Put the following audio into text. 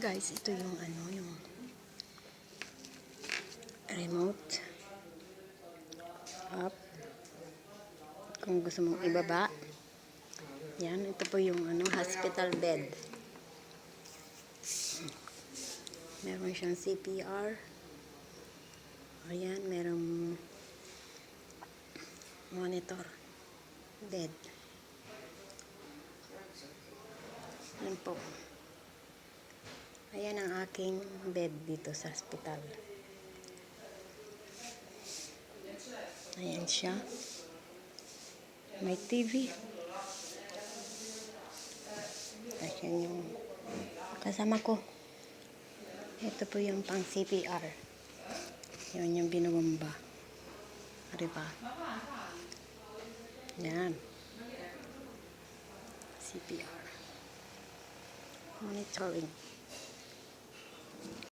guys, ito yung ano, yung remote up. Kung gusto mong ibaba. Yan, ito po yung ano, hospital bed. Meron siyang CPR. Ayan, merong monitor. Bed. Yan po. Ayan ang aking bed dito sa hospital. Ayan siya. May TV. Ayan yung kasama ko. Ito po yung pang CPR. Yun yung binubomba. Diba? Yan. CPR. Monitoring.